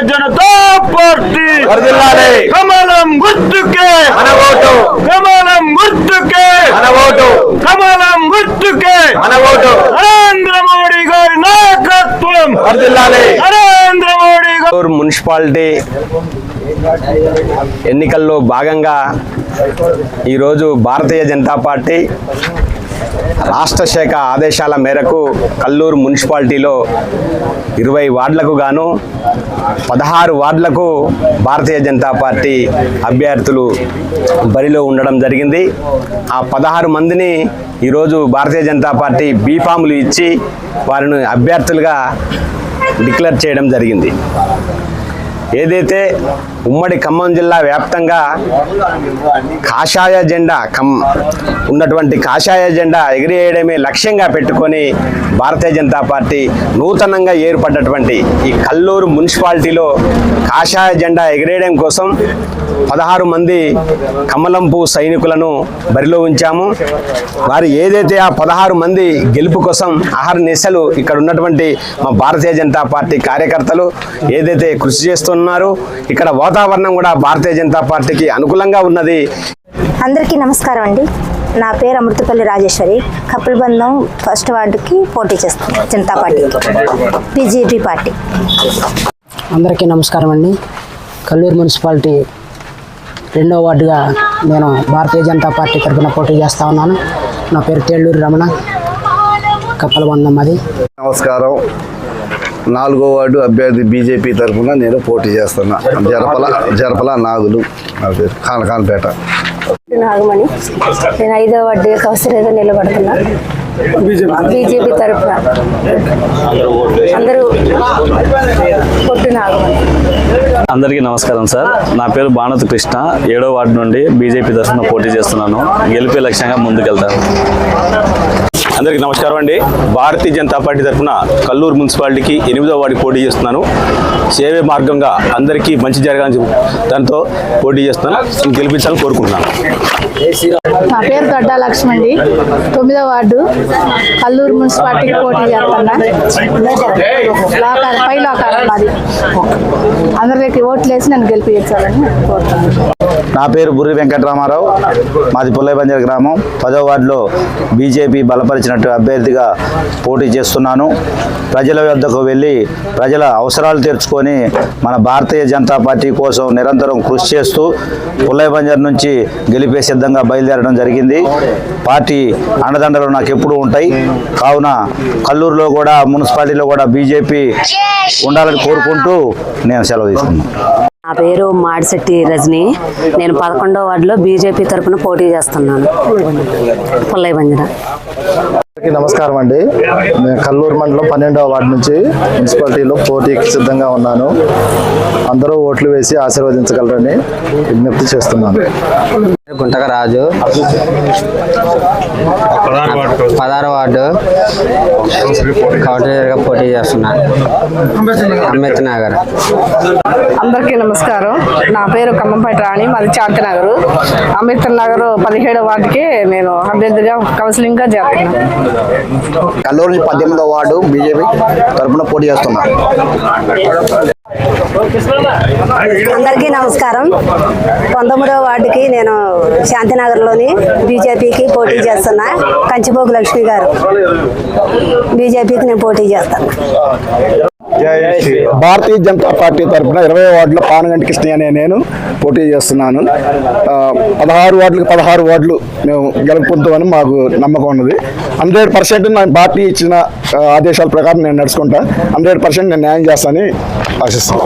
Janata party. కమలం గుర్తుకే. మన ఓటు. కమలం గుర్తుకే. మన ఓటు. కమలం గుర్తుకే. మన ఓటు. నరేంద్ర మోడీ గారి నాయకత్వం. నరేంద్ర మోడీ గారి మున్సిపాలిటీ ఎన్నికల్లో భాగంగా ఈరోజు భారతీయ జనతా పార్టీ రాష్ట్ర శాఖ ఆదేశాల మేరకు కల్లూరు మున్సిపాలిటీలో ఇరవై వార్డులకు గాను పదహారు వార్డులకు భారతీయ జనతా పార్టీ అభ్యర్థులు బరిలో ఉండడం జరిగింది. ఆ పదహారు మందిని ఈరోజు భారతీయ జనతా పార్టీ బీఫాములు ఇచ్చి వారిని అభ్యర్థులుగా డిక్లేర్ చేయడం జరిగింది. ఏదైతే ఉమ్మడి ఖమ్మం జిల్లా వ్యాప్తంగా కాషాయ జెండా కమ్ ఉన్నటువంటి కాషాయ జెండా ఎగిరేయడమే లక్ష్యంగా పెట్టుకొని భారతీయ జనతా పార్టీ నూతనంగా ఏర్పడ్డటువంటి ఈ కల్లూరు మున్సిపాలిటీలో కాషాయ జెండా ఎగిరేయడం కోసం పదహారు మంది కమలంపు సైనికులను బరిలో ఉంచాము. వారు ఏదైతే ఆ పదహారు మంది గెలుపు కోసం ఆహార నిశలు ఇక్కడ ఉన్నటువంటి మా భారతీయ జనతా పార్టీ కార్యకర్తలు ఏదైతే కృషి చేస్తున్నారు ఇక్కడ వాతావరణం కూడా భారతీయ జనతా పార్టీకి అనుకూలంగా ఉన్నది. అందరికీ నమస్కారం అండి. నా పేరు అమృతపల్లి రాజేశ్వరి. కపిల్బంధం ఫస్ట్ వార్డుకి పోటీ చేస్తాను జనతా పార్టీకి బీజేపీ పార్టీ. అందరికీ నమస్కారం అండి. కల్లూరు మున్సిపాలిటీ రెండో వార్డుగా నేను భారతీయ జనతా పార్టీ తరఫున పోటీ చేస్తా ఉన్నాను. నా పేరు తేళ్ళూరు రమణ. కప్పలబంధం అది. నమస్కారం. నాలుగో వార్డు అభ్యర్థి బీజేపీ తరఫున నేను పోటీ చేస్తున్నా. జరపల జరపల నాగులు. నా పేరు కానకానపేట నాగమణి. నేను ఐదో వార్డుగా కౌసరేగా నిలబడుతున్నా. బీజేపీ తరఫున. అందరూ పొట్టు నాగమణి. అందరికీ నమస్కారం సార్. నా పేరు భానుత్ కృష్ణ. ఏడో వార్డు నుండి బీజేపీ తరఫున పోటీ చేస్తున్నాను. గెలిపే లక్ష్యంగా ముందుకెళ్తాను. అందరికీ నమస్కారం అండి. భారతీయ జనతా పార్టీ తరఫున కల్లూరు మున్సిపాలిటీకి ఎనిమిదో వాడికి పోటీ చేస్తున్నాను. సేవే మార్గంగా అందరికీ మంచి జరగాలని దాంతో పోటీ చేస్తున్నాను. గెలిపించాలని కోరుకుంటున్నాను. నా పేరు దొడ్డా లక్ష్మి అండి తొమ్మిదో వార్డు కల్లూరు మున్సిపాలిటీకి పోటీ చేస్తున్నా. పై లోకాల మాది. అందరికి ఓట్లు వేసి నన్ను గెలిపించాలని కోరుతున్నాను. నా పేరు బుర్రి వెంకటరామారావు. మాది పుల్లైబంజర్ గ్రామం. పదో వార్డులో బీజేపీ బలపరిచినట్టు అభ్యర్థిగా పోటీ చేస్తున్నాను. ప్రజల వద్దకు వెళ్ళి ప్రజల అవసరాలు తీర్చుకొని మన భారతీయ జనతా పార్టీ కోసం నిరంతరం కృషి చేస్తూ పుల్లైబంజర్ నుంచి గెలిపే సిద్ధంగా బయలుదేరడం జరిగింది. పార్టీ అండదండలు నాకు ఎప్పుడూ ఉంటాయి. కావున కల్లూరులో కూడా మున్సిపాలిటీలో కూడా బీజేపీ ఉండాలని కోరుకుంటూ నేను సెలవు తీసుకున్నాను. నా పేరు మాడిశెట్టి రజని. నేను పదకొండో వార్డులో బీజేపీ తరపున పోటీ చేస్తున్నాను. పుల్లయ్య బంజర. నమస్కారం అండి. నేను కల్లూరు మండలం పన్నెండవ వార్డు నుంచి మున్సిపాలిటీలో పోటీకి సిద్ధంగా ఉన్నాను. అందరూ ఓట్లు వేసి ఆశీర్వదించగలరని విజ్ఞప్తి చేస్తున్నాను. గుంటక రాజు. పదహారు వార్డు. కౌంటర్గా పోటీ చేస్తున్నా. అంబేద్కర్ నగర్. అందరికీ నమస్కారం. నా పేరు ఖమ్మంపేట రాణి మాది శాంతినగర్ అంబేద్కర్ నగర్ పదిహేడో వార్డుకి నేను అభ్యర్థిగా కౌన్సిలింగ్గా చేస్తున్నాను కల్లూరు పద్దెనిమిదో వార్డు బీజేపీ తరఫున పోటీ చేస్తున్నా. అందరికీ నమస్కారం. పంతొమ్మిదవ వార్డుకి నేను శాంతినగర్లోని బీజేపీకి పోటీ చేస్తున్నా. కంచిపోగు లక్ష్మి గారు. బీజేపీకి నేను పోటీ చేస్తాను. భారతీయ జనతా పార్టీ తరఫున ఇరవై వార్డులో పానగంటి కృష్ణ అనే నేను పోటీ చేస్తున్నాను. పదహారు వార్డులకు పదహారు వార్డులు మేము గెలుపొందుతామని మాకు నమ్మకం ఉన్నది. హండ్రెడ్ పర్సెంట్ నా పార్టీ ఇచ్చిన ఆదేశాల ప్రకారం నేను నడుచుకుంటా. హండ్రెడ్ పర్సెంట్ నేను న్యాయం చేస్తానని ఆశిస్తాను